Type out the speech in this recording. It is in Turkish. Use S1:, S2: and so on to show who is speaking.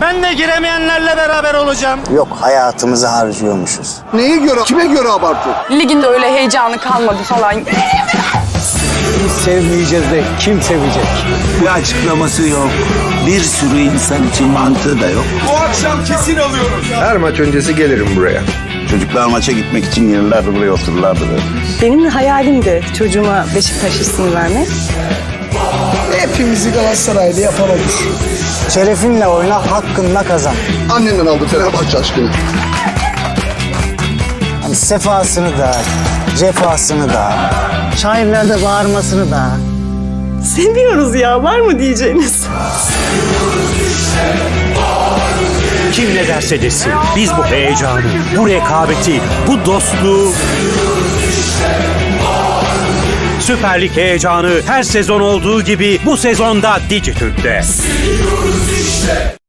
S1: Ben de giremeyenlerle beraber olacağım.
S2: Yok hayatımızı harcıyormuşuz.
S3: Neye göre, kime göre abartı?
S4: Ligin de öyle heyecanı kalmadı falan.
S2: Sevmeyeceğiz de kim sevecek?
S5: Bir açıklaması yok. Bir sürü insan için mantığı da yok.
S3: Her maç öncesi gelirim buraya.
S5: Çocuklar maça gitmek için yıllardır buraya otururlardı.
S6: Benim de hayalimdi çocuğuma Beşiktaş ismini vermek.
S3: Hepimizi Galatasaraylı yapan odur.
S2: Şerefinle oyna, hakkınla kazan.
S3: Annenden aldı Fenerbahçe aşkını.
S2: Hani sefasını da, cefasını da, şairlerde bağırmasını da.
S6: Seviyoruz ya var mı diyeceğiniz?
S1: Kim ne derse desin. Biz bu heyecanı, bu rekabeti, bu dostluğu... Süper Lig heyecanı her sezon olduğu gibi bu sezonda Dijitürk'te.